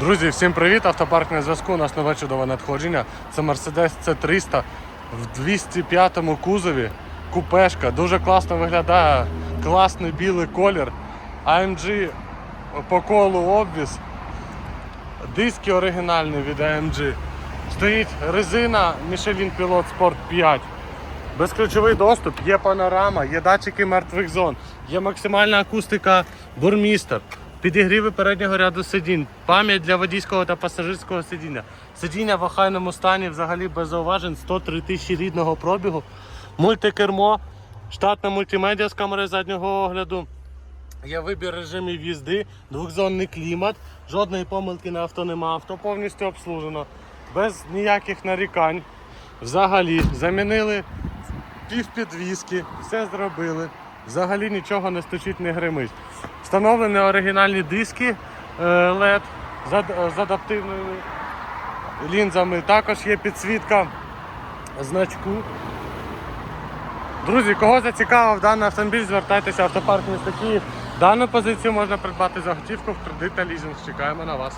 Друзі, всім привіт! Автопарк на зв'язку. У нас нове чудове надходження. Це Mercedes C300 в 205 кузові. Купешка. Дуже класно виглядає. Класний білий колір. AMG по колу обвіз. Диски оригінальні від AMG. Стоїть резина Michelin Pilot Sport 5. Безключовий доступ, є панорама, є датчики мертвих зон, є максимальна акустика бурмістер, підігріви переднього ряду сидінь, пам'ять для водійського та пасажирського сидіння. Сидіння в охайному стані взагалі без зауважень, 103 тисячі рідного пробігу, мультикермо, штатна мультимедіа з камерою заднього огляду. Є вибір режимів їзди, двохзонний клімат, жодної помилки на авто нема, авто повністю обслужено, без ніяких нарікань. Взагалі замінили півпідвіски, все зробили. Взагалі нічого не стучить, не гримить. Встановлені оригінальні диски е, LED з, адаптивними лінзами. Також є підсвітка значку. Друзі, кого зацікавив даний автомобіль, звертайтеся в автопарк міста Київ. Дану позицію можна придбати за готівку в кредит та лізинг. Чекаємо на вас.